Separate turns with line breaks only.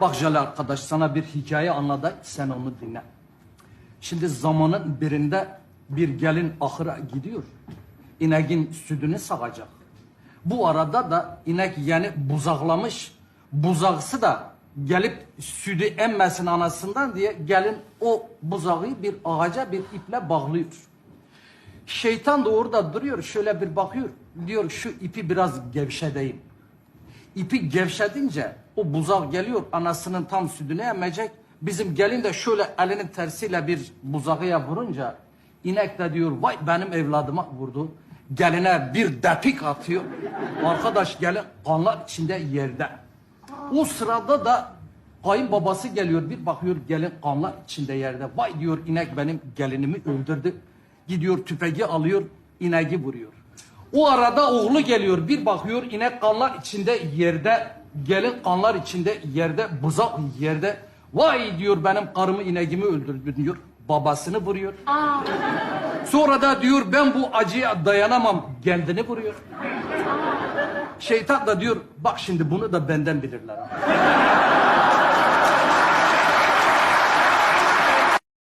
Bak Jale arkadaş sana bir hikaye anlatayım sen onu dinle. Şimdi zamanın birinde bir gelin ahıra gidiyor. İneğin sütünü sağacak. Bu arada da inek yani buzaklamış. Buzaksı da gelip sütü emmesin anasından diye gelin o buzağı bir ağaca bir iple bağlıyor. Şeytan da orada duruyor şöyle bir bakıyor. Diyor şu ipi biraz gevşedeyim. İpi gevşedince o buzak geliyor anasının tam sütünü emecek. Bizim gelin de şöyle elinin tersiyle bir buzağıya vurunca inek de diyor vay benim evladıma vurdu. Geline bir depik atıyor. Arkadaş gelin kanlar içinde yerde. O sırada da kayınbabası geliyor bir bakıyor gelin kanlar içinde yerde. Vay diyor inek benim gelinimi öldürdü. Gidiyor tüfeği alıyor ineği vuruyor. O arada oğlu geliyor bir bakıyor inek kanlar içinde yerde gelin kanlar içinde yerde bızak yerde. Vay diyor benim karımı ineğimi öldürdü diyor. Babasını vuruyor. Sonra da diyor ben bu acıya dayanamam kendini vuruyor. Şeytan da diyor bak şimdi bunu da benden bilirler. ha."